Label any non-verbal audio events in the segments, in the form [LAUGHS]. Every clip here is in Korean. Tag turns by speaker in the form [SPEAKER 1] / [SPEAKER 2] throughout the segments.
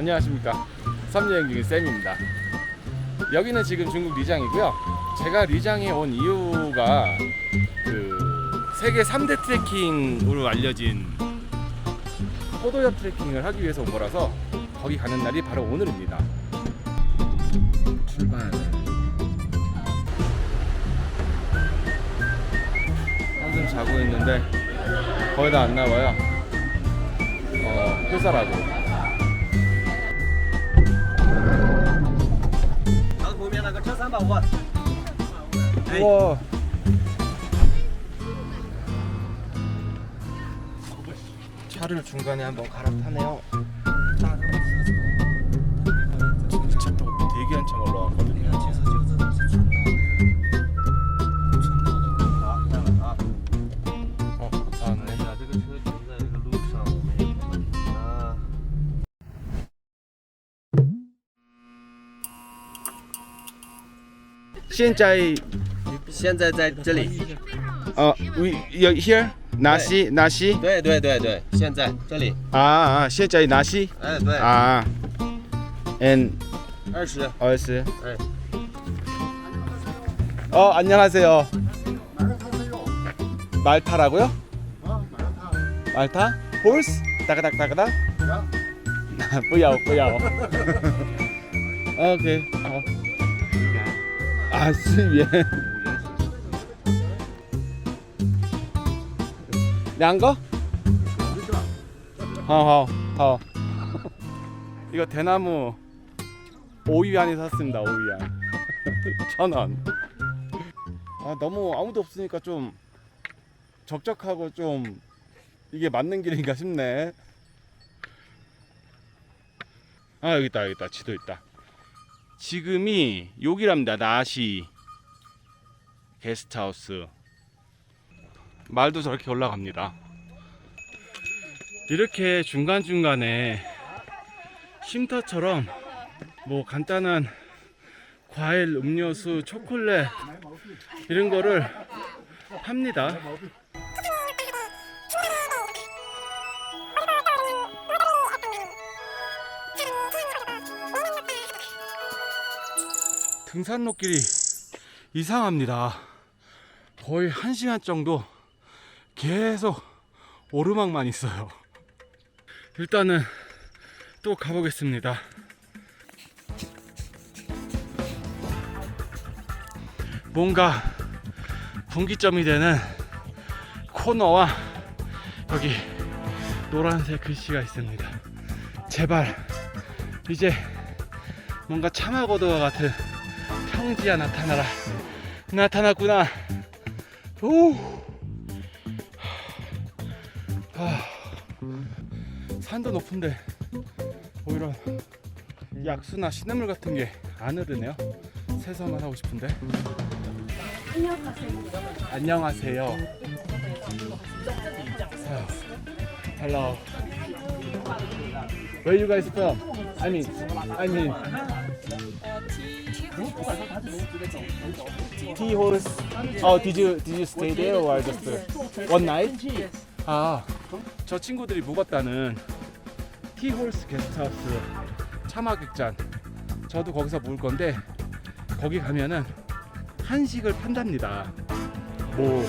[SPEAKER 1] 안녕하십니까. 섬여행 중인 쌤입니다. 여기는 지금 중국 리장이고요. 제가 리장에 온 이유가 그 세계 3대 트레킹으로 알려진 포도엽 트레킹을 하기 위해서 온 거라서 거기 가는 날이 바로 오늘입니다. 출발. 한숨 자고 있는데 거의 다 안 나와요. 어 회사라고
[SPEAKER 2] 个车三百万。哎
[SPEAKER 1] 우와. 차를 중간에 한번 갈아타네요. 차 타고 되게 한참 올라왔 现在
[SPEAKER 2] 现在在这里。
[SPEAKER 1] 呃，we you here 纳西纳西
[SPEAKER 2] 对对对对，现在这里。
[SPEAKER 1] 啊啊，现在纳西
[SPEAKER 2] 哎，对，
[SPEAKER 1] 아 and
[SPEAKER 2] 二十。
[SPEAKER 1] 어스
[SPEAKER 2] 네.
[SPEAKER 1] 어 안녕하세요. 말타라고요? 말타? horse? 따가닥 따가닥? 不要不要。OK 好。 아, 씨, 예. 양거? 하하, 하. 이거 대나무 오위안에 샀습니다. 오위안. [LAUGHS] 천 원. 아 너무 아무도 없으니까 좀 적적하고 좀 이게 맞는 길인가 싶네. 아 여기 있다 여기 있다 지도 있다. 지금이 여기랍니다. 나시 게스트하우스. 말도 저렇게 올라갑니다. 이렇게 중간 중간에 쉼터처럼 뭐 간단한 과일, 음료수, 초콜릿 이런 거를 팝니다. 등산로길이 이상합니다. 거의 한 시간 정도 계속 오르막만 있어요. 일단은 또 가보겠습니다. 뭔가 분기점이 되는 코너와 여기 노란색 글씨가 있습니다. 제발 이제 뭔가 참하고도와 같은 평지가 나타나라. 나타났구나. 오. 아, 산도 높은데 오히려 약수나 시냇물 같은 게 안 흐르네요. 세수만 하고 싶은데. 안녕하세요. 아, Hello. Where you guys from? I mean, I mean. Tea horse. Oh, did you did you stay there or just uh, one night? 아, 저 친구들이 묵었다는 티 홀스 게스트하우스 차마극장. 저도 거기서 묵을 건데 거기 가면은 한식을 판답니다. 뭐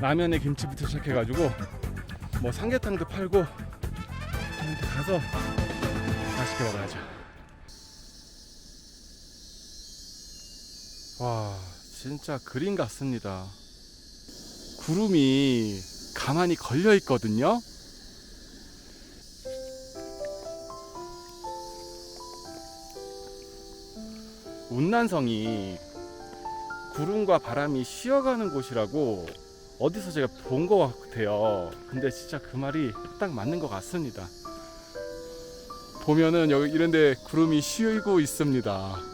[SPEAKER 1] 라면에 김치부터 시작해가지고 뭐 삼계탕도 팔고 가서 맛있게 먹어야죠. 와 진짜 그림 같습니다. 구름이 가만히 걸려 있거든요. 운난성이 구름과 바람이 쉬어가는 곳이라고 어디서 제가 본 것 같아요. 근데 진짜 그 말이 딱 맞는 것 같습니다. 보면은 여기 이런데 구름이 쉬고 있습니다.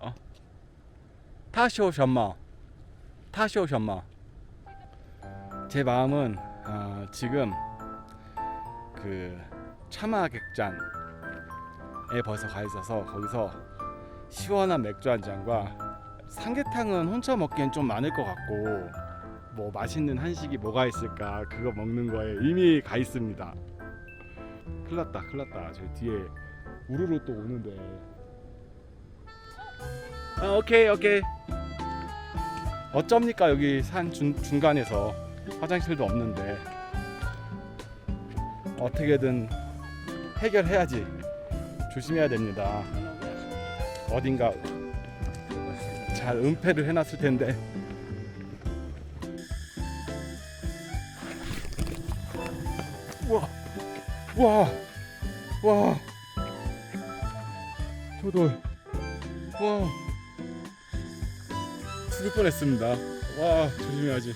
[SPEAKER 1] 어? 타쇼 션마 타쇼 션마 제 마음은 어, 지금 그 차마 객잔에 벌써 가 있어서 거기서 시원한 맥주 한 잔과 삼계탕은 혼자 먹기엔 좀 많을 것 같고 뭐 맛있는 한식이 뭐가 있을까 그거 먹는 거에 이미 가 있습니다. 큰일 났다 큰일 났다 저 뒤에 우르르 또 오는데 아 오케이 오케이. 어쩝니까? 여기 산 중, 중간에서 화장실도 없는데. 어떻게든 해결해야지. 조심해야 됩니다. 어딘가 잘 은폐를 해놨을 텐데. 우와 우와 와. 효돌 와 죽을 뻔했습니다 와 조심해야지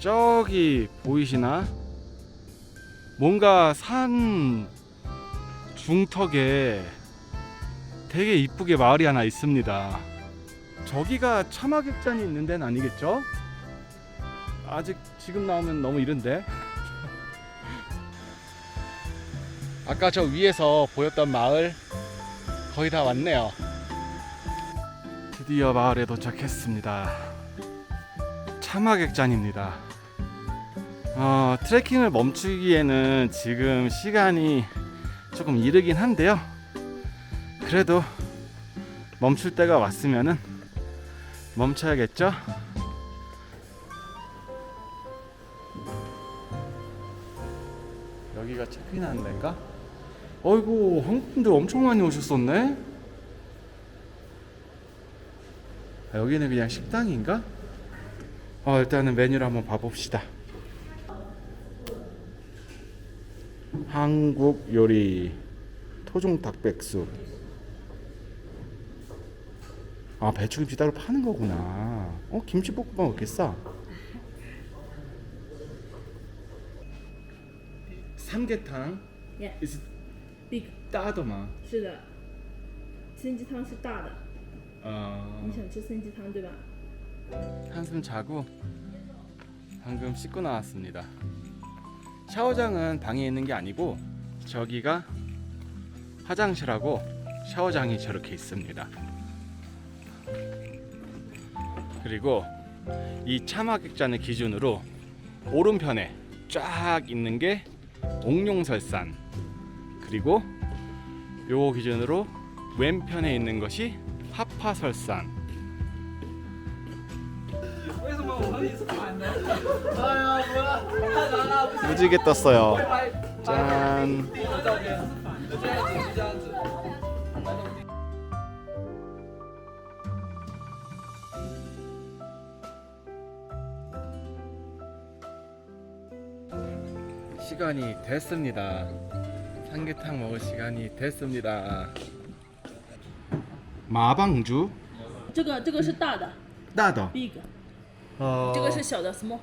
[SPEAKER 1] 저기 보이시나 뭔가 산 중턱에 되게 이쁘게 마을이 하나 있습니다. 저기가 차마객잔이 있는 데는 아니겠죠? 아직 지금 나오면 너무 이른데. [LAUGHS] 아까 저 위에서 보였던 마을 거의 다 왔네요. 드디어 마을에 도착했습니다. 차마객잔입니다. 어, 트레킹을 멈추기에는 지금 시간이 조금 이르긴 한데요. 그래도 멈출 때가 왔으면은 멈춰야겠죠? 여기가 체크인 하는 데인가? 어이구 한국분들 엄청 많이 오셨었네. 아, 여기는 그냥 식당인가? 어, 일단은 메뉴를 한번 봐봅시다. 한국 요리 토종 닭백숙. 아 배추김치 따로 파는 거구나. 어 김치볶음밥 어떻겠어? 삼계탕
[SPEAKER 3] Yeah.
[SPEAKER 1] is
[SPEAKER 3] Big
[SPEAKER 1] 大的吗？
[SPEAKER 3] 是的，参鸡汤是大的，
[SPEAKER 1] 어
[SPEAKER 3] 你想吃参鸡汤对吧？
[SPEAKER 1] 한숨 자고 방금 씻고 나왔습니다. 샤워장은 방에 있는 게 아니고 저기가 화장실하고 샤워장이 저렇게 있습니다. 그리고 이 차마객잔을 기준으로 오른편에 쫙 있는 게 옥룡설산 그리고 요거 기준으로 왼편에 있는 것이 파파설산. 무지개 떴어요. 짠. 시간이 됐습니다. 삼계탕 먹을 시간이 됐습니다. 마방주
[SPEAKER 3] 这个这个是大的
[SPEAKER 1] 나도.
[SPEAKER 3] big，
[SPEAKER 1] 어.
[SPEAKER 3] 这个是小的 small。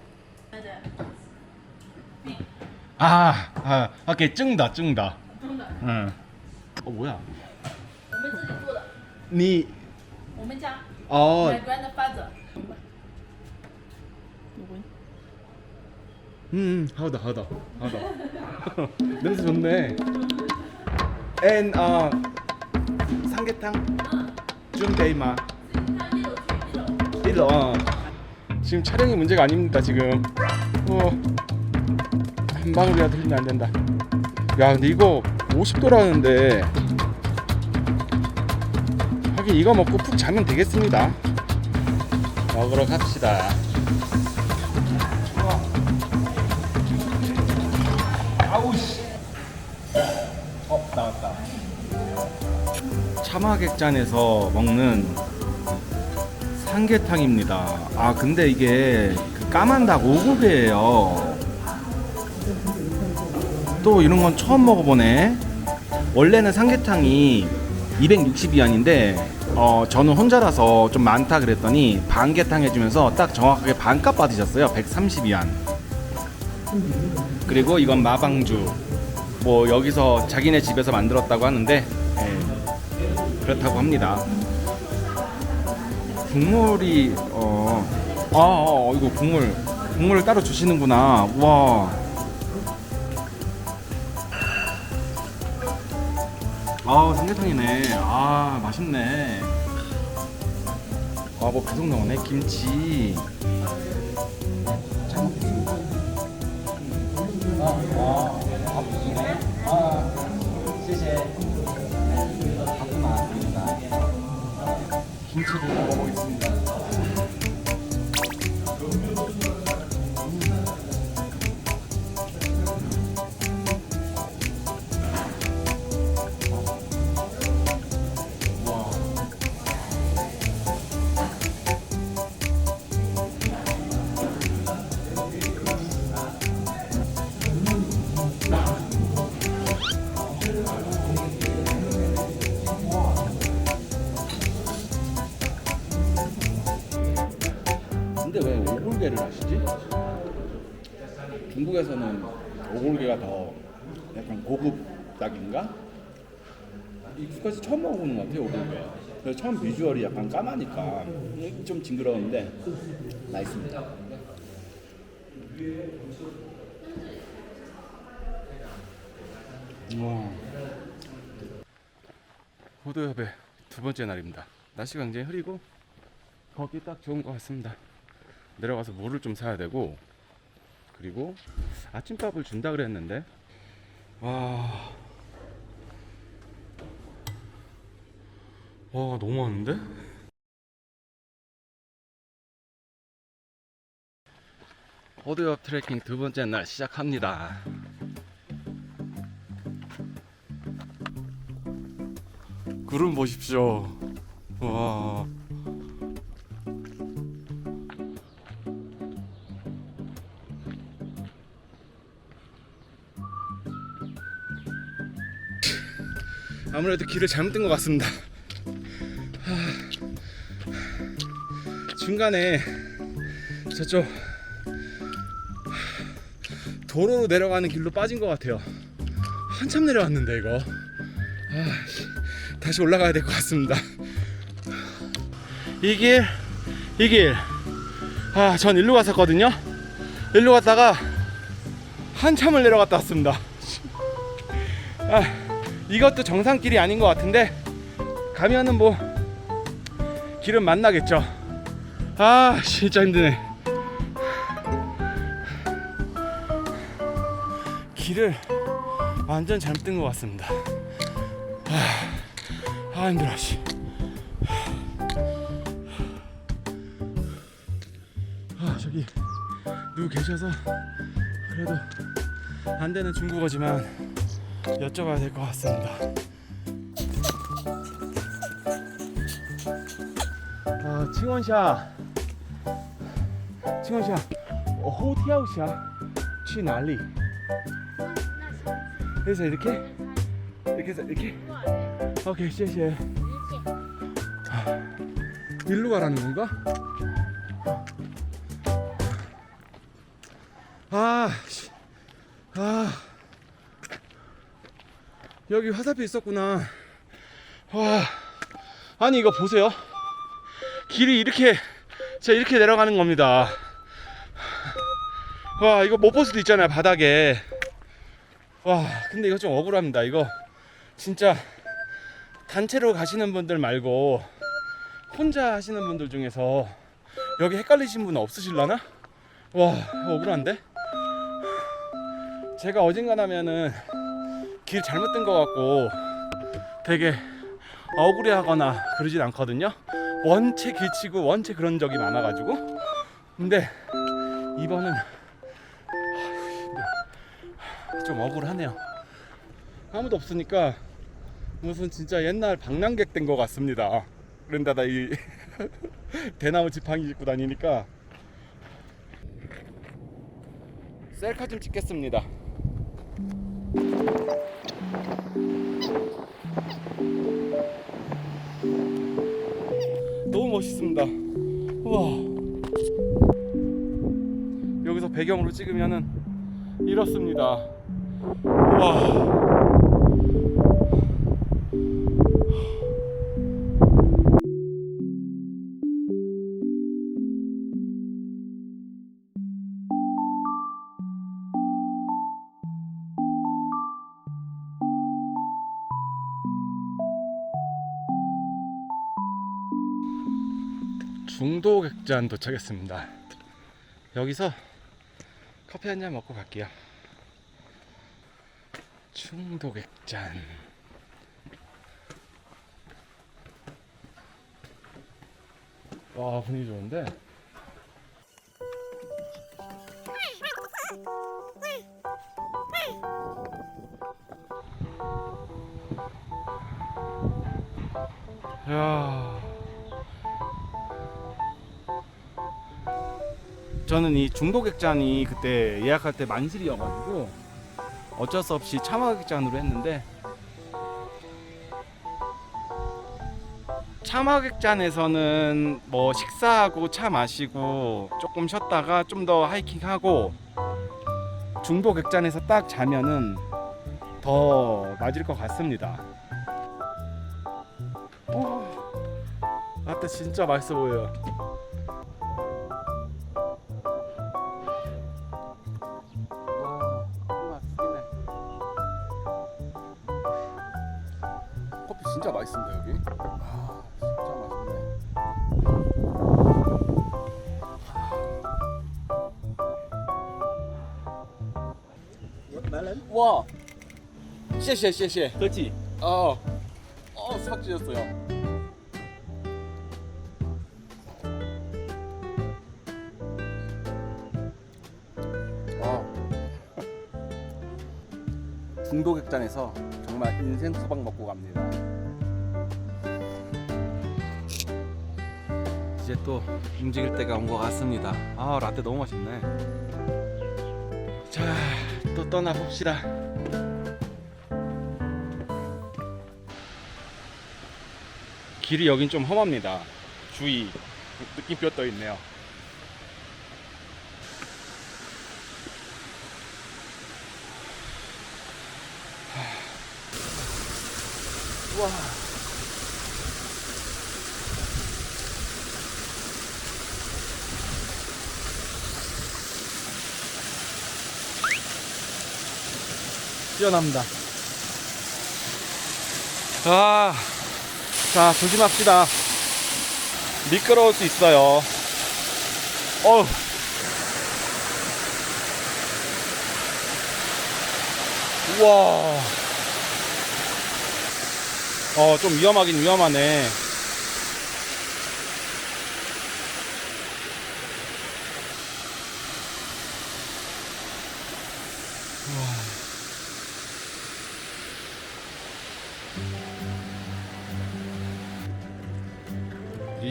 [SPEAKER 1] 아, 아, 오케이 증다 증다.
[SPEAKER 3] 中的，
[SPEAKER 1] 응. 어 뭐야?
[SPEAKER 3] 我们自己做的，
[SPEAKER 1] 니
[SPEAKER 3] 我们家
[SPEAKER 1] 어.
[SPEAKER 3] my grandfather。
[SPEAKER 1] 음, 하다 하다 하다. [LAUGHS] 냄새 좋네. And 어 삼계탕 준대이마. 일로 어. 지금 촬영이 문제가 아닙니다 지금. 어. 한 방울이라도 흘리면 안 된다. 야 근데 이거 50도라는데 하긴 이거 먹고 푹 자면 되겠습니다. 먹으러 갑시다. 차마객잔에서 먹는 삼계탕입니다. 아 근데 이게 그 까만 닭 오국이에요. 또 이런 건 처음 먹어보네. 원래는 삼계탕이 260위안인데 어 저는 혼자라서 좀 많다 그랬더니 반개탕 해주면서 딱 정확하게 반값 받으셨어요 130위안 그리고 이건 마방주 뭐 여기서 자기네 집에서 만들었다고 하는데 예, 그렇다고 합니다 국물이 어, 아, 어, 이거 국물 국물을 따로 주시는구나 와 아 삼계탕이네 아 맛있네 아뭐 계속 나오네 김치 잘 먹겠습니다 아, 아, 바쁘네 아, 김치를 먹어보겠습니다 중국에서는 오골계가 더 약간 고급 닭인가? 이까지 처음 먹어보는 것 같아요 오골계. 그래서 처음 비주얼이 약간 까마니까 좀 징그러운데 맛있습니다. 와. 호도협의 두 번째 날입니다. 날씨가 굉장히 흐리고 거기 딱 좋은 것 같습니다. 내려가서 물을 좀 사야 되고 그리고 아침밥을 준다 그랬는데 와. 와 너무 많은데? 호드업 트레킹 두 번째 날 시작합니다. 구름 보십시오. 와. 아무래도 길을 잘못 든것 같습니다. 하, 중간에 저쪽 도로로 내려가는 길로 빠진 것 같아요. 한참 내려왔는데 이거. 아, 씨, 다시 올라가야 될 것 같습니다. 이 길, 이 길. 아, 전 일로 갔었거든요. 일로 갔다가 한참을 내려갔다 왔습니다. 아, 이것도 정상길이 아닌 것 같은데 가면은 뭐 길은 만나겠죠. 아, 진짜 힘드네. 길을 완전 잘못 뜬 것 같습니다. 아, 아 힘들어. 씨. 아 저기 누구 계셔서 그래도 안 되는 중국어지만 여쭤봐야 될 것 같습니다. 아, 칭원샤, 칭원샤, 호티아우샤, 취 난리. 그래서 이렇게, 이렇게 해서 이렇게. 오케이, 쉐쉐. 일로 가라는 건가? 아, 아. 여기 화살표 있었구나. 와, 아니 이거 보세요. 길이 이렇게 제가 이렇게 내려가는 겁니다. 와, 이거 못 볼 수도 있잖아요 바닥에. 와, 근데 이거 좀 억울합니다. 이거 진짜 단체로 가시는 분들 말고 혼자 하시는 분들 중에서 여기 헷갈리신 분 없으실라나? 와, 억울한데? 제가 어딘가 나면은 길 잘못 든 것 같고 되게 억울해하거나 그러진 않거든요. 원체 길치고 원체 그런 적이 많아가지고 근데 이번은 좀 억울하네요. 아무도 없으니까 무슨 진짜 옛날 방랑객 된 것 같습니다. 그런데다 이 [LAUGHS] 대나무 지팡이 짚고 다니니까 셀카 좀 찍겠습니다. 멋있습니다. 우와. 여기서 배경으로 찍으면은 이렇습니다. 우와. 중도 객잔 도착했습니다. 여기서 커피 한 잔 먹고 갈게요. 중도 객잔. 와 분위기 좋은데. 저는 이 중도객잔이 그때 예약할 때 만실이어가지고 어쩔 수 없이 참화객잔으로 했는데 참화객잔에서는 뭐 식사하고 차 마시고 조금 쉬었다가 좀 더 하이킹하고 중도객잔에서 딱 자면은 더 맞을 것 같습니다. 오, 아따 진짜 맛있어 보여요. 진짜 맛있습니다 여기. 아, 진짜 맛있네. 와, 谢谢谢谢，客气。哦，哦，삭지였어요。 아. 중도객잔에서 정말 인생 수박 먹고 갑니다. 이제 또 움직일 때가 온 것 같습니다. 아 라떼 너무 맛있네. 자, 또 떠나 봅시다. 길이 여긴 좀 험합니다. 주의 느낌표 떠 있네요. 와. 뛰어납니다. 아, 자, 조심합시다. 미끄러울 수 있어요. 어우. 우와. 어, 좀 위험하긴 위험하네.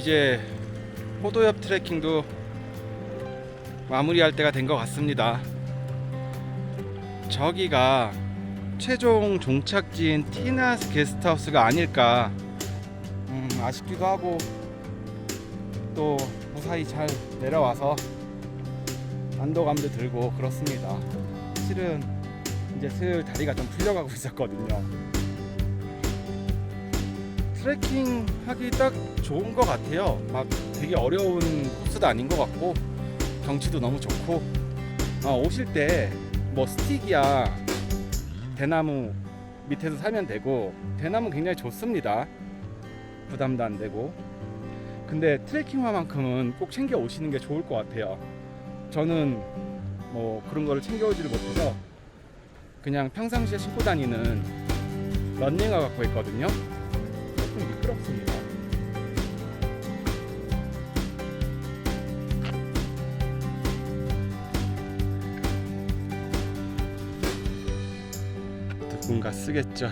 [SPEAKER 1] 이제 포도엽 트레킹도 마무리할 때가 된 것 같습니다. 저기가 최종 종착지인 티나스 게스트하우스가 아닐까 음, 아쉽기도 하고 또 무사히 잘 내려와서 안도감도 들고 그렇습니다. 실은 이제 슬 다리가 좀 풀려가고 있었거든요. 트레킹 하기 딱 좋은 것 같아요. 막 되게 어려운 코스도 아닌 것 같고 경치도 너무 좋고 어, 오실 때 뭐 스틱이야 대나무 밑에서 사면 되고 대나무 굉장히 좋습니다. 부담도 안 되고 근데 트레킹화만큼은 꼭 챙겨 오시는 게 좋을 것 같아요. 저는 뭐 그런 거를 챙겨 오지를 못해서 그냥 평상시에 신고 다니는 런닝화 갖고 있거든요. 조금 미끄럽습니다. 누군가 쓰겠죠.